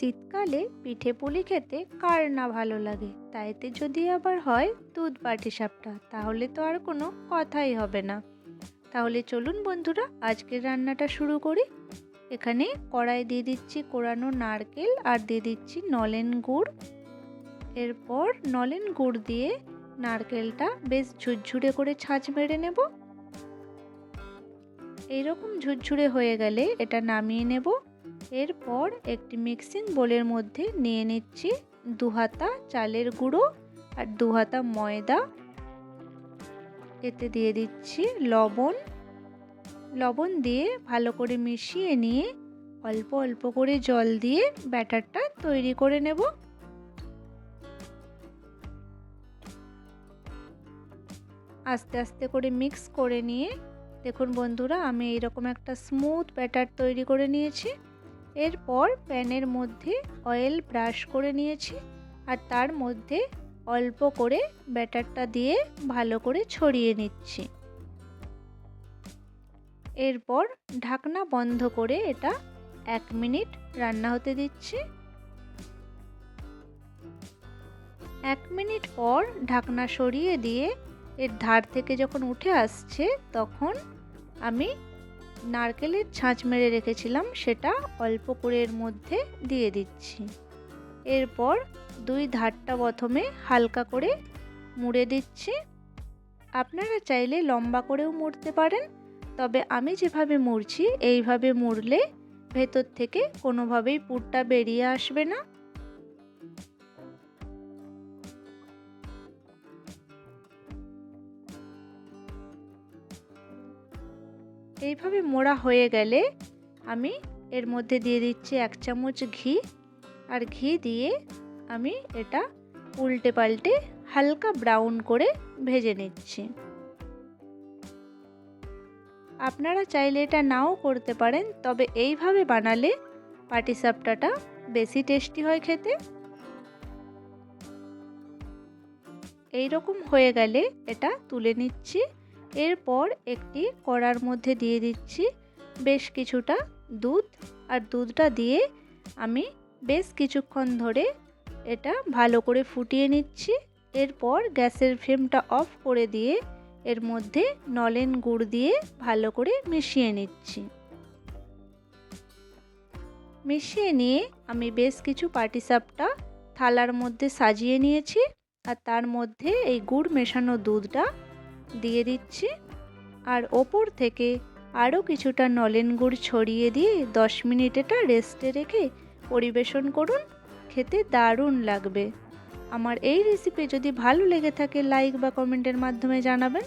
শীতকালে পিঠে পুলি খেতে কার না ভালো লাগে? তাইতে যদি আবার হয় দুধ পাটিসাপটা তাহলে তো আর কোনো কথাই হবে না। তাহলে চলুন বন্ধুরা, আজকের রান্নাটা শুরু করি। এখানে কড়াই দিয়ে দিচ্ছি কোরানো নারকেল আর দিয়ে দিচ্ছি নলেন গুড়। এরপর নলেন গুড় দিয়ে নারকেলটা বেশ ঝুরঝুরে করে ছাঁচ মেরে নেব। এইরকম ঝুরঝুরে হয়ে গেলে এটা নামিয়ে নেব। এরপর একটি মিক্সিং বোলের মধ্যে নিয়ে নিচ্ছি দু হাতা চালের গুঁড়ো আর দু হাতা ময়দা। এতে দিয়ে দিচ্ছি লবণ। লবণ দিয়ে ভালো করে মিশিয়ে নিয়ে অল্প অল্প করে জল দিয়ে ব্যাটারটা তৈরি করে নেব। আস্তে আস্তে করে মিক্স করে নিয়ে, দেখুন বন্ধুরা, আমি এইরকম একটা স্মুথ ব্যাটার তৈরি করে নিয়েছি। এরপর প্যানের মধ্যে অয়েল ব্রাশ করে নিয়েছি আর তার মধ্যে অল্প করে ব্যাটারটা দিয়ে ভালো করে ছড়িয়ে নিচ্ছি। এরপর ঢাকনা বন্ধ করে এটা এক মিনিট রান্না হতে দিচ্ছি। এক মিনিট পর ঢাকনা সরিয়ে দিয়ে এর ধার থেকে যখন উঠে আসছে তখন আমি নারকেলের ছাঁচ মেরে রেখেছিলাম, সেটা অল্প করে এর মধ্যে দিয়ে দিচ্ছি। এরপর দুই ধারটা প্রথমে হালকা করে মুড়ে দিচ্ছি। আপনারা চাইলে লম্বা করেও মুড়তে পারেন, তবে আমি যেভাবে মুড়ছি, এইভাবে মুড়লে ভেতর থেকে কোনোভাবেই পুরটা বেরিয়ে আসবে না। এইভাবে মোড়া হয়ে গেলে আমি এর মধ্যে দিয়ে দিচ্ছি এক চামচ ঘি আর ঘি দিয়ে আমি এটা উল্টে পাল্টে হালকা ব্রাউন করে ভেজে নিচ্ছি। আপনারা চাইলে এটা নাও করতে পারেন, তবে এইভাবে বানালে পাটিসাপটাটা বেশি টেস্টি হয় খেতে। এই রকম হয়ে গেলে এটা তুলে নিচ্ছি। এরপর একটি কড়ার মধ্যে দিয়ে দিচ্ছি বেশ কিছুটা দুধ, আর দুধটা দিয়ে আমি বেশ কিছুক্ষণ ধরে এটা ভালো করে ফুটিয়ে নিচ্ছি। এরপর গ্যাসের ফ্লেমটা অফ করে দিয়ে এর মধ্যে নলেন গুড় দিয়ে ভালো করে মিশিয়ে নিচ্ছি। মিশিয়ে নিয়ে আমি বেশ কিছু পাটিসাপটা থালার মধ্যে সাজিয়ে নিয়েছি, আর তার মধ্যে এই গুড় মেশানো দুধটা দিয়ে দিচ্ছি। আর ওপর থেকে আরও কিছুটা নলেন গুড় ছড়িয়ে দিয়ে দশ মিনিট এটা রেস্টে রেখে পরিবেশন করুন। খেতে দারুণ লাগবে। আমার এই রেসিপি যদি ভালো লেগে থাকে লাইক বা কমেন্টের মাধ্যমে জানাবেন।